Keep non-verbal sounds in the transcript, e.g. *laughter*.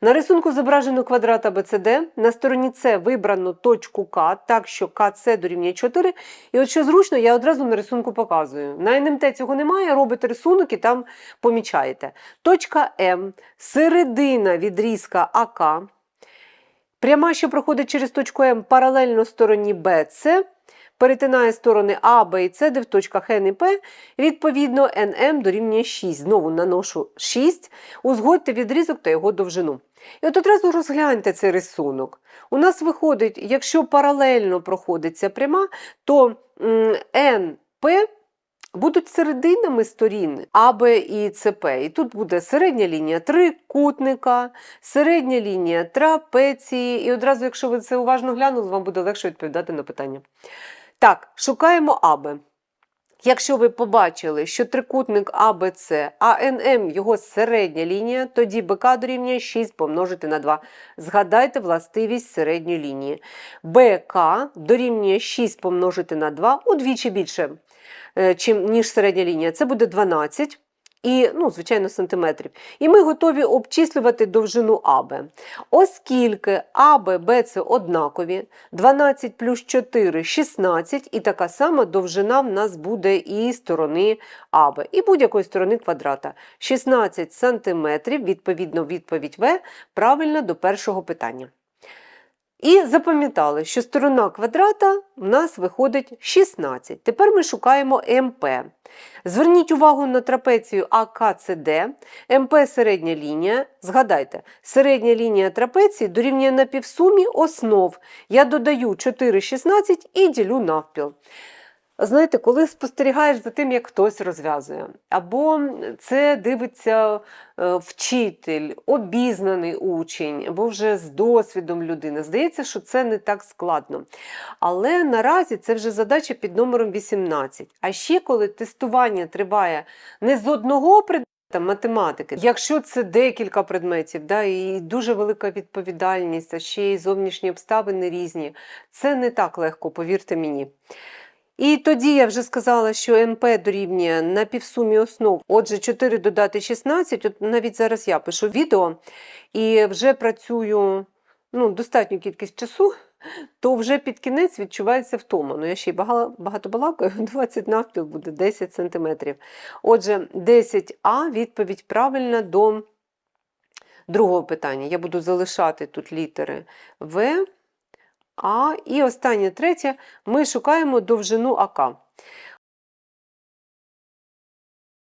На рисунку зображено квадрат ABCD, на стороні С вибрано точку К, так що КЦ дорівнює 4. І от що зручно, я одразу на рисунку показую. На НМТ цього немає, робите рисунок і там помічаєте. Точка М, середина відрізка АК, пряма, що проходить через точку М паралельно стороні BC, перетинає сторони А, Б і С, де в точках Н і П, відповідно, НМ дорівнює 6. Знову наношу 6, узгодьте відрізок та його довжину. І от одразу розгляньте цей рисунок. У нас виходить, якщо паралельно проходить ця пряма, то НП будуть серединами сторін АБ і ЦП. І тут буде середня лінія трикутника, середня лінія трапеції. І одразу, якщо ви це уважно глянули, вам буде легше відповідати на питання. Так, шукаємо аби. Якщо ви побачили, що трикутник АБЦ, а НМ його середня лінія, тоді БК дорівнює 6 помножити на 2. Згадайте властивість середньої лінії. БК дорівнює 6 помножити на 2 удвічі більше, е, ніж середня лінія. Це буде 12. І, ну, звичайно, сантиметрів. І ми готові обчислювати довжину АБ. Оскільки АБ, Б це однакові, 12 плюс 4 – 16, і така сама довжина в нас буде і сторони АБ, і будь-якої сторони квадрата. 16 сантиметрів, відповідно, відповідь В, правильна до першого питання. І запам'ятали, що сторона квадрата в нас виходить 16. Тепер ми шукаємо МП. Зверніть увагу на трапецію АКЦД. МП середня лінія. Згадайте, середня лінія трапеції дорівнює на півсумі основ. Я додаю 4,16 і ділю навпіл. Знаєте, коли спостерігаєш за тим, як хтось розв'язує, або це дивиться е, вчитель, обізнаний учень, або вже з досвідом людина, здається, що це не так складно. Але наразі це вже задача під номером 18. А ще коли тестування триває не з одного предмета, Математики, якщо це декілька предметів, да, і дуже велика відповідальність, а ще й зовнішні обставини різні, це не так легко, повірте мені. І тоді я вже сказала, що МП дорівнює на півсумі основ. Отже, 4 додати 16, от навіть зараз я пишу відео і вже працюю ну, достатню кількість часу, *laughs* то вже під кінець відчувається втома. Ну, я ще й багато, багато балакаю, *laughs* 20 навпіл буде 10 см. Отже, 10А відповідь правильна до другого питання. Я буду залишати тут літери В. А і останнє третє, ми шукаємо довжину АК.